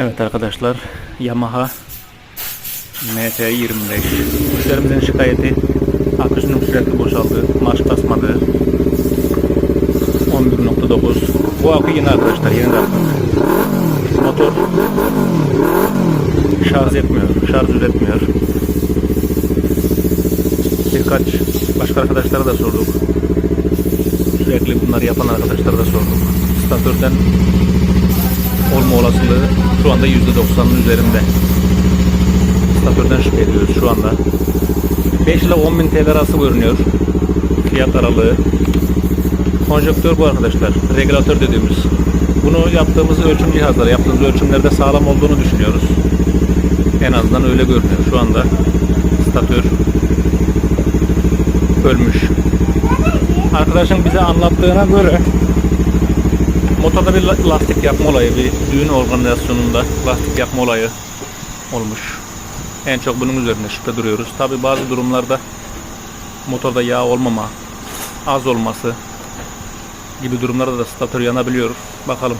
Evet arkadaşlar Yamaha MT25 Müşterimizin şikayeti aküsünün sürekli boşaldığı, marş basmadığı 11.9 Bu akü yeni arkadaşlar yeni taktık Motor şarj etmiyor, şarj üretmiyor. Birkaç başka arkadaşlara da sorduk. Sürekli bunları yapan arkadaşlara da sorduk. Statörden olma olasılığı şu anda %90'ın üzerinde. Statörden şüphe ediyoruz şu anda. 5 ile 10 bin TL arası görünüyor. Fiyat aralığı. Konjöktör bu arkadaşlar. Regülatör dediğimiz. Bunu yaptığımız ölçüm cihazları, yaptığımız ölçümlerde sağlam olduğunu düşünüyoruz. En azından öyle görünüyor. Şu anda statör ölmüş. Arkadaşın bize anlattığına göre Motorda bir la- lastik yapma olayı, bir düğün organizasyonunda lastik yapma olayı olmuş. En çok bunun üzerine şüphe duruyoruz. Tabi bazı durumlarda motorda yağ olmama, az olması gibi durumlarda da statör yanabiliyor. Bakalım.